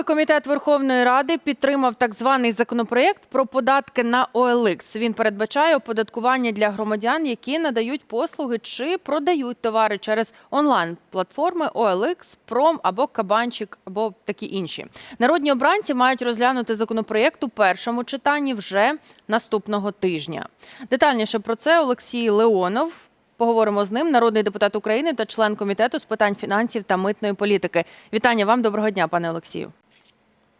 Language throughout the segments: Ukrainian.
Податковий комітет Верховної Ради підтримав так званий законопроєкт про податки на OLX. Він передбачає оподаткування для громадян, які надають послуги чи продають товари через онлайн-платформи OLX, Пром або Кабанчик, або такі інші. Народні обранці мають розглянути законопроєкт у першому читанні вже наступного тижня. Детальніше про це Олексій Леонов. Поговоримо з ним, народний депутат України та член комітету з питань фінансів та митної політики. Вітання вам, доброго дня, пане Олексію.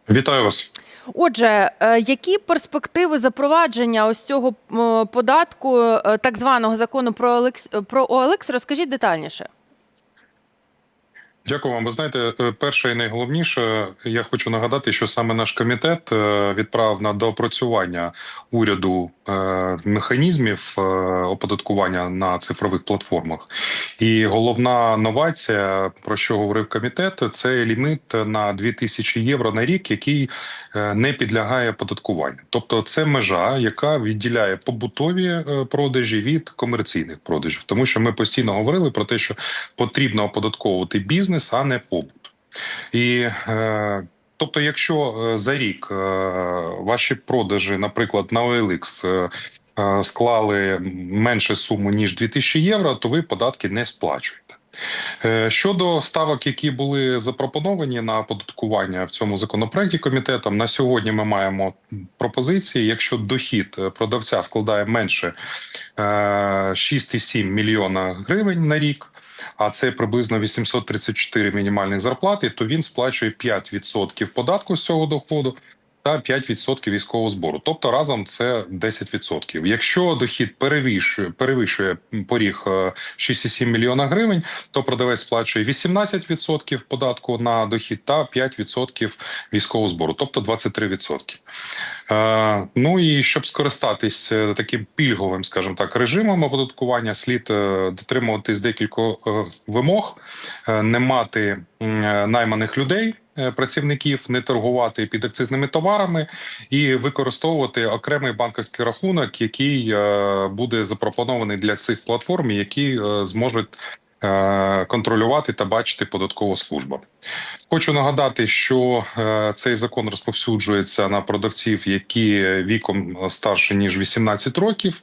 Вітаю вас. Отже, е, які перспективи запровадження ось цього податку, е, так званого закону про ОЛЕКС, про ОЛЕКС розкажіть детальніше. Дякую вам. Ви знаєте, е, перше і найголовніше, я хочу нагадати, що саме наш комітет е, відправив на доопрацювання уряду е, механізмів оподаткування на цифрових платформах. І головна новація, про що говорив комітет, це ліміт на 2000 євро на рік, який не підлягає оподаткуванню. Тобто, це межа, яка відділяє побутові продажі від комерційних продажів, тому що ми постійно говорили про те, що потрібно оподатковувати бізнес, а не побут. І е, тобто, якщо е, за рік е, ваші продажі, наприклад, на OLX е, е, склали менше суму ніж 2000 євро, то ви податки не сплачуєте. Е, Щодо ставок, які були запропоновані на оподаткування в цьому законопроекті комітетом, на сьогодні ми маємо пропозиції. Якщо дохід продавця складає менше е, 6,7 мільйона гривень на рік, а це приблизно 834 мінімальних зарплати, то він сплачує 5% податку з цього доходу. Та 5% військового збору, тобто разом це 10%. Якщо дохід перевищує перевищує поріг е, 6,7 мільйона гривень, то продавець сплачує 18% податку на дохід та 5% військового збору, тобто 23%. Е, ну і щоб скористатись е, таким пільговим, скажімо так, режимом оподаткування, слід е, дотримуватись декількох е, вимог, е, не мати е, найманих людей. Е, Працівників не торгувати під акцизними товарами і використовувати окремий банківський рахунок, який е, буде запропонований для цих платформ, які е, зможуть контролювати та бачити податкова служба. Хочу нагадати, що цей закон розповсюджується на продавців, які віком старше ніж 18 років.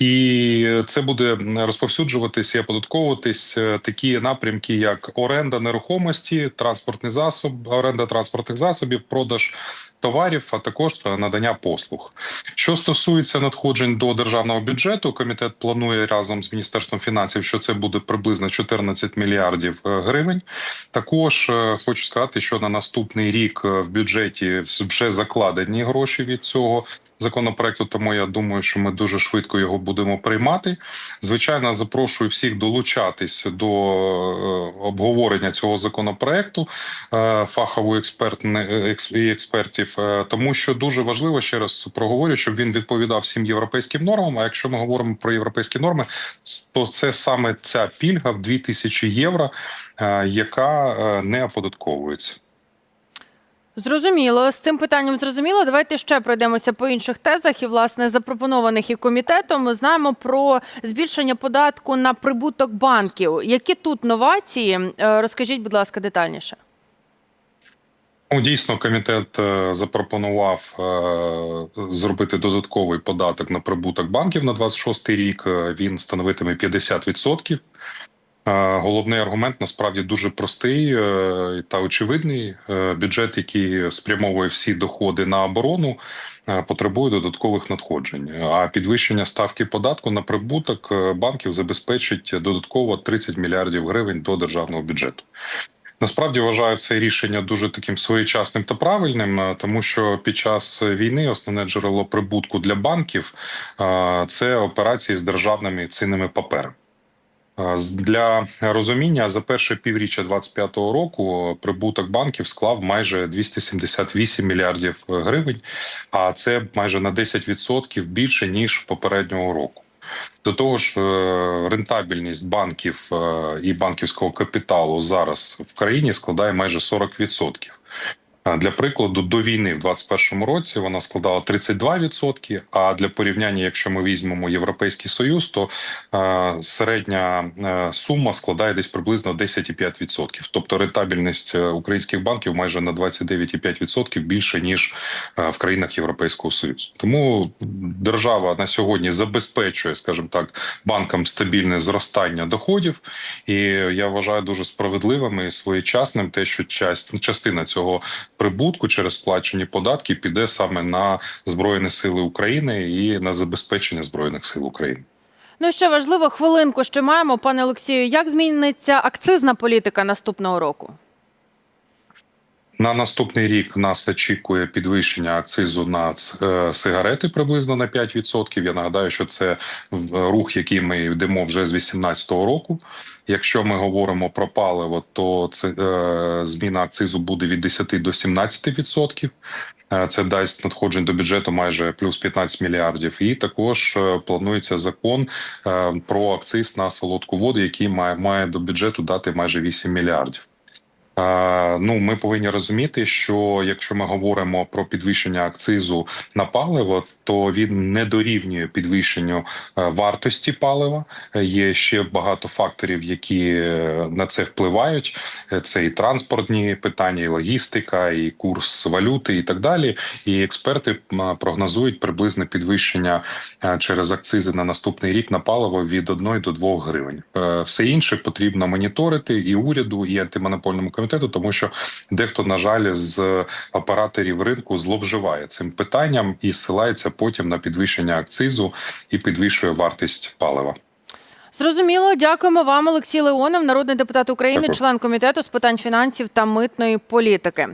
І це буде розповсюджуватися, і оподатковуватись е, такі напрямки, як оренда нерухомості, транспортний засоб, оренда транспортних засобів, продаж товарів, а також надання послуг. Що стосується надходжень до державного бюджету, комітет планує разом з міністерством фінансів, що це буде приблизно 14 мільярдів е, гривень. Також е, хочу сказати, що на наступний рік е, в бюджеті вже закладені гроші від цього законопроекту. Тому я думаю, що ми дуже швидко його будемо приймати. Звичайно, запрошую всіх долучатись до обговорення цього законопроекту фахової експертне експертів, е, тому що дуже важливо ще раз проговорю, щоб він відповідав всім європейським нормам. А якщо ми говоримо про європейські норми, то це саме ця пільга в 2000 євро, е, яка е, не оподатковується. Зрозуміло, з цим питанням зрозуміло. Давайте ще пройдемося по інших тезах і власне запропонованих і комітетом. Ми знаємо про збільшення податку на прибуток банків. Які тут новації? Розкажіть, будь ласка, детальніше. Ну, дійсно, комітет е, запропонував е, зробити додатковий податок на прибуток банків на 26 рік. Е, Він становитиме 50%. Е, Головний аргумент насправді дуже простий та очевидний. Бюджет, який спрямовує всі доходи на оборону, потребує додаткових надходжень. А підвищення ставки податку на прибуток банків забезпечить додатково 30 мільярдів гривень до державного бюджету. Насправді вважаю це рішення дуже таким своєчасним та правильним, е, тому що під час війни основне джерело прибутку для банків е, це операції з державними цінними паперами. Е, Для розуміння за перше півріччя 2025 року прибуток банків склав майже 278 мільярдів гривень, а це майже на 10% більше ніж попереднього року. До того ж, е, рентабельність банків е, і банківського капіталу зараз в країні складає майже 40%. Для прикладу, до війни в 2021 році вона складала 32%, а для порівняння, якщо ми візьмемо Європейський Союз, то е, середня е, сума складає десь приблизно 10,5%. Тобто рентабельність е, українських банків майже на 29,5% більше, ніж в країнах Європейського Союзу. Тому держава на сьогодні забезпечує, скажімо так, банкам стабільне зростання доходів, і я вважаю дуже справедливим і своєчасним те, що частина цього прибутку через сплачені податки піде саме на збройні сили України і на забезпечення збройних сил України. Ну ще важливо, хвилинку що маємо, пане Олексію. Як зміниться акцизна політика наступного року? На наступний рік нас очікує підвищення акцизу на е, сигарети приблизно на 5%. Я нагадаю, що це рух, який ми йдемо вже з 2018 року. Якщо ми говоримо про паливо, то це е, зміна акцизу буде від 10 до 17%. Е, Це дасть надходжень до бюджету майже плюс 15 мільярдів. І також е, планується закон е, про акциз на солодку воду, який має, має до бюджету дати майже 8 мільярдів. Ну, ми повинні розуміти, що якщо ми говоримо про підвищення акцизу на паливо, то він не дорівнює підвищенню е, вартості палива. Є ще багато факторів, які е, на це впливають. Е, Це і транспортні питання, і логістика, і курс валюти, і так далі. І експерти прогнозують приблизне підвищення через акцизи на наступний рік на паливо від 1 до 2 гривень. Все інше потрібно моніторити і уряду, і антимонопольному комітету, тому що дехто, на жаль, з операторів ринку зловживає цим питанням і силається потім на підвищення акцизу і підвищує вартість палива. Зрозуміло, дякуємо вам, Олексій Леонов, народний депутат України, Дякую. член комітету з питань фінансів та митної політики.